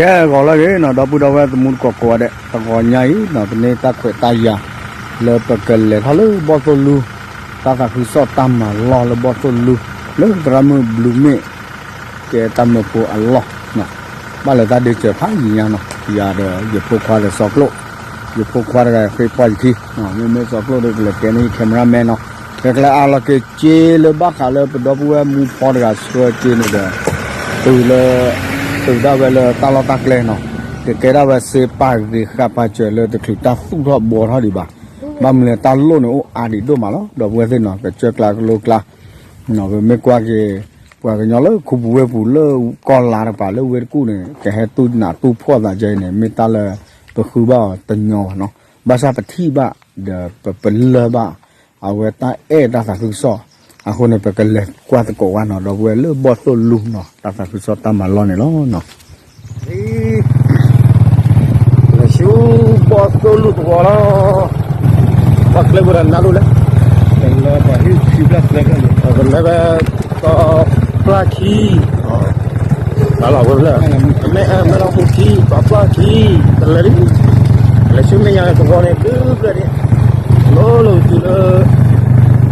ချဲကောလာကေနော်တော့ပူတော့ဝဲသမုကောကောတဲ့တကောညာဤနော်တနေတက်ခွေတယာလေပကလေခလုဘောတလူတာတာခုစောတမ်းမလောလဘောတလူလေဒရမဘလူမေကဲတမ်းပူအလောနော်ဘာလဲတာဒီချဖိုင်ညာနော်ယာတော့ရဖို့ခွာတဲ့ဆော့ကလို့ရဖို့ခွာတဲ့ဖေးပွားကြီးနော်မေမေဆော့ကလို့တဲ့ကဲနေကင်မရာမန်နော်ကဲကလာအလကေချေလဘခါလေပဒဘူဝဲမူပေါ်ရဆွဲချေနေတယ်သူလေ từ đó về là ta lo tắc lên nó cái cái đó về xe pa thì khá pa chơi lên thì ta không có bùa thôi đi bà mà mình là ta luôn nữa à đi đâu mà nó đó về thế nó cái chơi là cái lô là nó về mấy qua cái qua cái nhỏ lớn khu bùa bùa lớn con là được bà lớn về cũ này cái hệ tu nà tu phô là chơi này mấy ta là tôi khứ bao tình nhỏ nó bà sao phải thi bà để bà bẩn lơ bà à về ta ê ta phải cứ so အခုနေပကလေကွာတကောဝါနော်တော့ဝဲလေဘော့ဆိုလူနော်တာတာဆိုတမလောနေလောနော်အေးလေရှူဘော့ဆိုလူတော့လောပတ်လေဘရနာလူလေလေဘာဟိစီဘလက်လေကလေလေကတော့ပလာချီလာလာဝဲလေမဲမဲလာခုချီပပလာချီတလေရီလေရှူနေရတော့နေကူပြတယ်လောလောသူလေ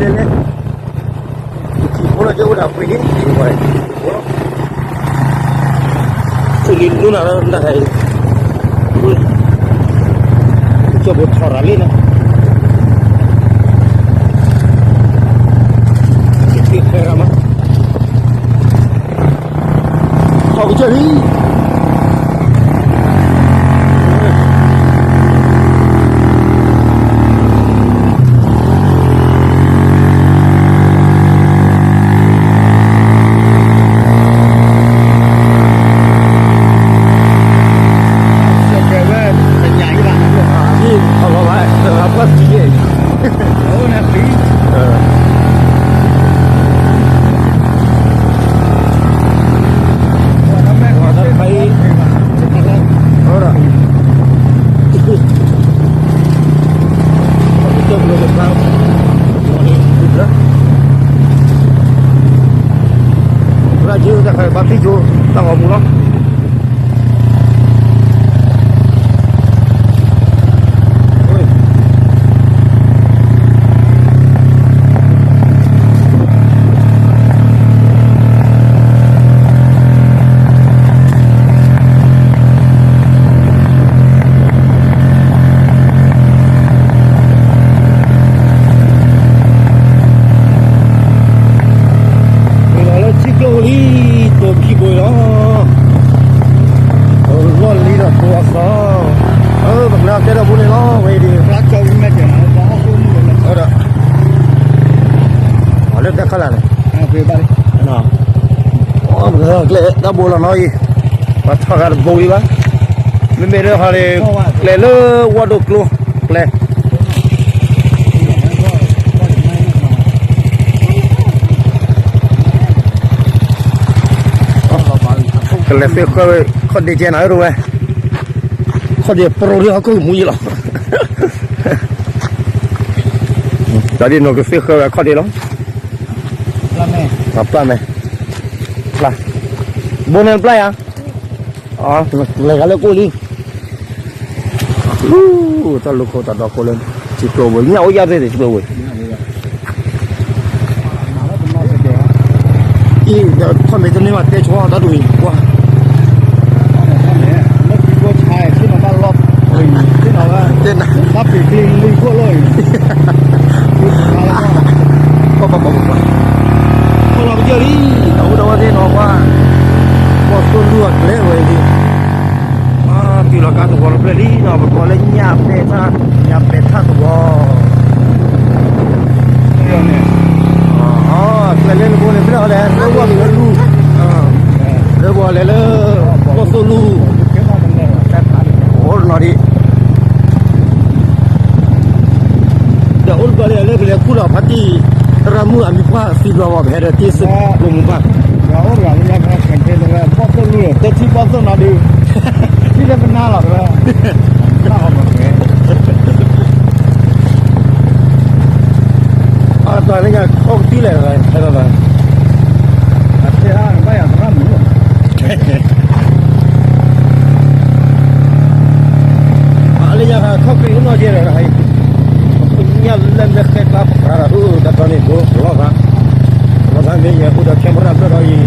đó bán đi có chỗ đó pizza mà cái nó ờ sao sao rồi bây giờ là cái là cái chuyện đó đi ดูต้องเอาหมูเนาะ da bola noi ba thagar boli ba me mere hare le le wa do klo le le fe ko ko de jen ai ruwe ko de pro ri ko mu yila jadi no ke fe ko ko de lo la me apa me la Bonan playa. Ah, legal ko li. Uh, ta loko ta da kolen. Ci to boy. Nya o ya de ci boy. Ini dah sampai tu ni mah teh cua dah duit. Wah. ถ้าปีกลิงลุยขั้วเลยก็บอกว่าพวกเราไปเจอที่เขาโดนที่นอกว่า kỳ là cá tụ nó play đi, nó có lên nhà bè ta, nhà bè ta tụ. Cái này. À, play lên luôn လေပြတော့လေလောဘလေလူအာလောဘလေလေဘောဆိုလူကျမမနဲ့တက်တာလေဟောနော်ဒီဒါဥလဘလေလေလေကူလာဖတီရမူအမိ ပေါ့လို့လေတက်ချီပေါ့ဆိုတော့ဒီဒီလည်းမနာလာတော့နားပါမယ်အာတော်လည်းကောက်တီးလေလေအဲ့ဒါလားအတေအားမရမှာမလို့အားလည်းရခောက်ပြီးတော့ကြရတာဟဲ့ညလည်းလက်ခက်ကပ်ခါရဟိုတတော်နေကိုလောကလောကမင်းရဟိုတကင်မရာပြတော့ယီ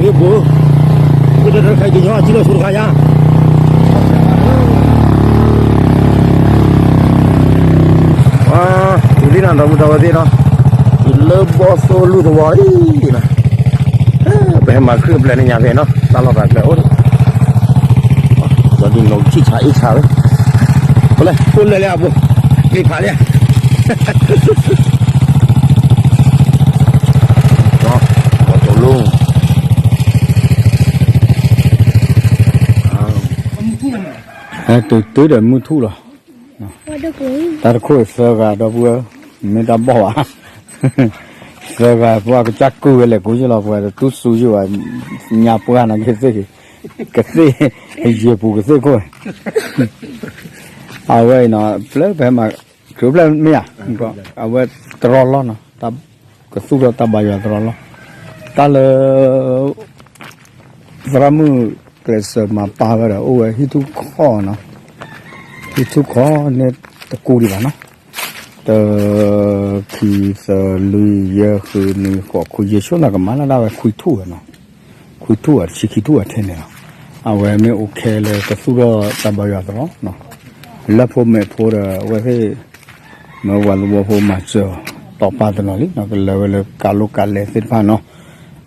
heboh udah dari kayak gini aja lo suruh kaya wah ini nanda mudah wadi nah ini bos lu tuh wadi nah ไปให้มาคืบเลยในยามเลยเนาะตลอดแบบเลยโอ้ยวันนี้เราชี้ชายอีกชาเลยไปเลยพุ่นเลยเลยอะบุรีพาเนี่ย အဲတူတူတယ်မူထူလားဘာတကူတာခုဆောကတော့ဘူးမင်းတဘောပါဆောကဘွားကကြက်ကူလေကိုကြီးလောက်ဘွားတူဆူရွာညာပွားနာကြီးစေကစေရေပူကစေကိုအဝဲနော်ပလက်ဘဲမှာကျိုးပလက်မရဘောအဝဲတရော်လောနော်တကစုရတဘရတရော်လောတလဗရမှု 그래서 마 빠바라 오에 히투 코나 히투 코네 꼬리바나 더 피서 루이여 흐니 코쿠 예쇼나 가마나라 쿠이투나 쿠이투아 치키투아 테네 아왜 메 오케레 그수가 담바야더라 나 라포메 포라 왜헤 너와로 보호 맞죠 တော့ပါတယ်နော်လေနော်ကလည်းကလည်းကာလုကလည်းစစ်ဖာနော်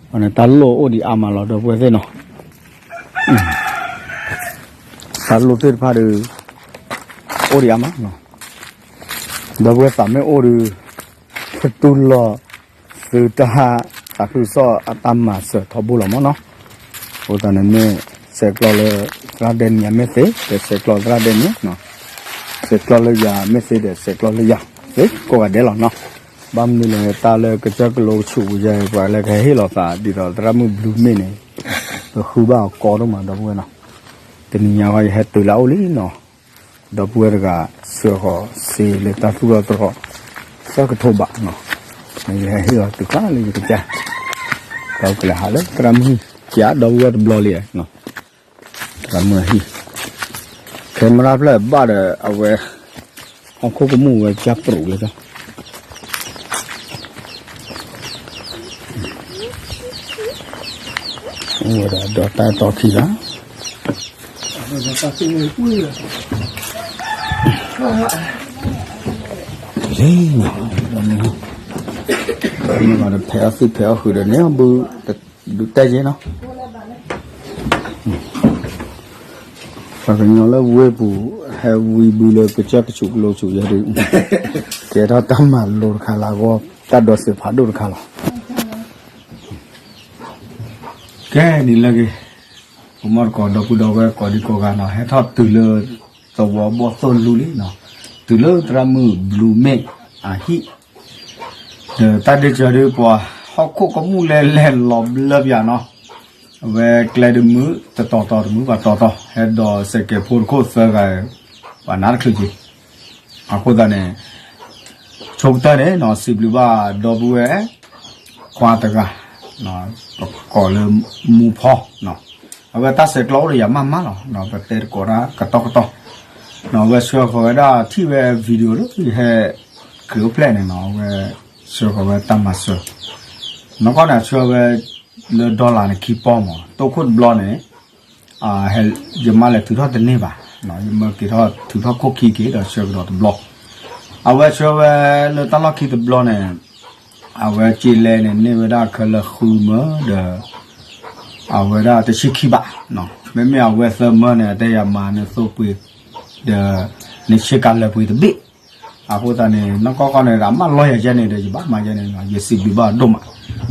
ဟိုနဲ့တလောအိုဒီအာမလာတော့ပွဲစဲနော် တလောစစ်ဖာရအိုဒီအာမနော်ဘဘဝစမေအိုရီတူလောစတာဟာအခုစောအတမ္မစထဘူးလမနော်ဟိုတနနေဆက်ကလောလေဂရဒန်ညမေစေဆက်ကလောဂရဒန်ညနော် se klole ya me se de se klole ya se ko ga de lo no bam ni le ta le ka cha klo chu ya ba le ga he lo sa di do tra mu blue me ne to khu ba ko do ma do bu na te ni ya ga he tu la o li no do bu ga se ho se le ta tu lo to sa ka tho ba no ni he he lo tu ka le ka cha ka ka la ha le tra mu ya do bu do blo li no tra mu hi ကင်မရာဖလက်ပါတဲ့အဝဲအခုကမှုဝဲချက်ပရူလေကဟိုဒါတော့ တာတော့ခီလားဒါကစီနေကွေးလေးနော်ဒါမျိုးဒီမှာတော့ဖဲအစ်ဖဲဟိုတယ်နေဘူးတဲ့ကျင်းနော်ဘာကညောလဲဝဲပူဟဲဝီဘူးလေကချက်ကချုပ်လို့ချုပ်ရတယ်ကဲတော့တမ်းမလို့ခါလာကောတတ်တော့စဖာတို့ခါလာ ကဲဒီလကေဥမာကောတော့ပူတော့ပဲကောဒီကောကနော်ဟဲထပ်တူလို့သောဘောသောလူလီနော်တူလို့တရမှုဘလူးမေအဟိတတ်တဲ့ကြရပွားဟောက်ခုကမှုလဲလဲလောဘလပြနော် ve kled mu ta to to mu ba to to he do se ke pur ko sa ga ba nar khlu ji a ko da ne chok ta ne no si blu ba do bu e kwa ta ga no ko le mu pho no a ve ta se klo ri ya ma ma no no ba te ko ra ka to ka to no ve sho ko da thi ve video lo ki he kyo plan ne no ve sho ko ve ta ma so no ko na sho ve le dollar ne ki pom to khut blo ne a hel yema le tu tho de ne ba no yema ki tho tu tho ko ki ki da shwe do de block a we shwe we le ta lo ki de blo ne a we chi le ne ne we da khala khu ma de a we da te chi ki ba no me me a we sa ma ne te ya ma ne so pui de ne chi ka le pui de bi အခုတည်းနကောကောနေတာမလောရကျနေတယ်ဘာမှကျနေတော့ရစီဘီဘာတော့မ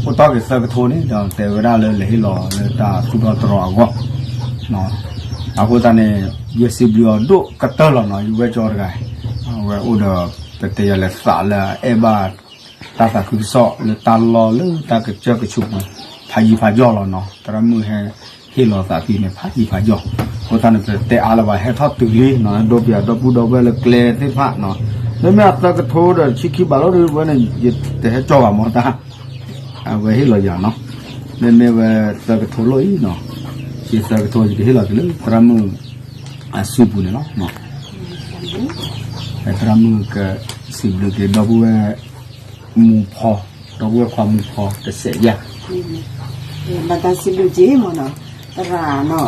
ဟိုတော့ကစကထိုးနေတော့တေဝရလဲလေလောလေတာသူတော့တော်အောနော်အခုတည်းရစီဘီတော့ကတလောနော်ယူဝဲကြောတကဲဝဲဥတော့တတေရလဲစာလာအဘာ ta ta cứ sợ là ta lo lư ta cứ cho cái chụp mà phải gì phải do là nó ta ra mưa hè khi lo ta thì này phải gì phải do cô ta này tệ à là bài hết thoát từ ly nó đâu bia đâu bu đâu bây là kle thế phạt nó nếu mà ta cái thô rồi chỉ khi bảo rồi bữa này dịch để hết cho vào mà ta à về hết lo giờ nó nên nếu về ta cái thô lỗi nó chỉ ta cái thô gì hết lo cái lư ta ra mưa à sụp bùn nó nó ta ra mưa cái sụp được cái đâu bữa มูพอเราเรียกความมูพอแต่เสียยากมาตาสิลูจีมโนตราเนาะ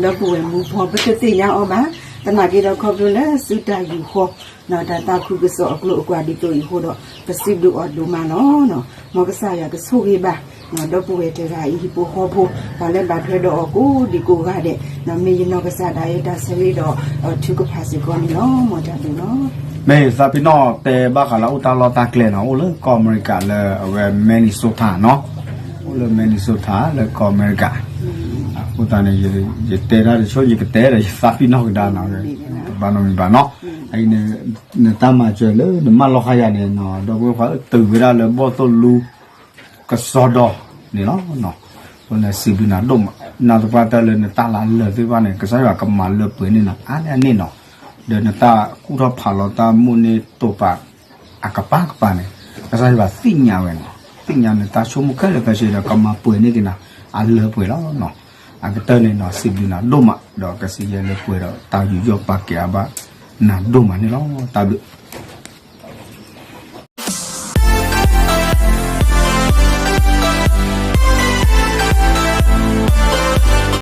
เราป่วยมูพอปกติเนี่ยออกมาတမကြီးတော့ခေါ်လို့လဲစုတယူခေါ်နော်ဒါတခုကစောအကလို့အကွာဒီတို့ယူတော့ပစိဒူအဒူမနော်နော်မောကဆာရကဆူကြီးပါနော်တော့ပွေတရာဤပိုဟောဖို့ဘာလဲဘာထွေတော့ကိုဒီကိုကတဲ့နော်မေရနောကဆာဒါရဒါဆရီတော့သူကဖာစီကောနော်မောတာဘူးနော် မေစာပီနောတေဘာခလာဥတာလောတာကလေနော်ဦးလေကောအမေရိကလေဝဲမနီဆိုတာနော်ဦးလေမနီဆိုတာလေကောအမေရိကဥတာနေရေတေရာရေချိုရေကတေရာစာပီနောကဒါနော်ဘာနော်ဘာနော်အဲ့နေနတမကျလေမလောခရနေနော်တော့ဘယ်ခါတူရလေဘောတလူကစောဒနေနော်နော်ဘယ်နဲ့စီဘီနာဒုံနာတပတ်တယ်နတလာလေဒီပါနေကစားရကမလပွေးနေနော်အားလည်းနေနော် ဒေနတာကုရဖာလောတာမုန်နေတောပါအကပကပါနေကစားရပါသိညာဝဲနော်သိညာနေတာချုံမခဲလေကရှိရကမပွေနေကနာအလေပွေလောနော် a ke tane no sibina doma do ke si ye le puero ta yu yo pa ke aba na doma ni lo ta bi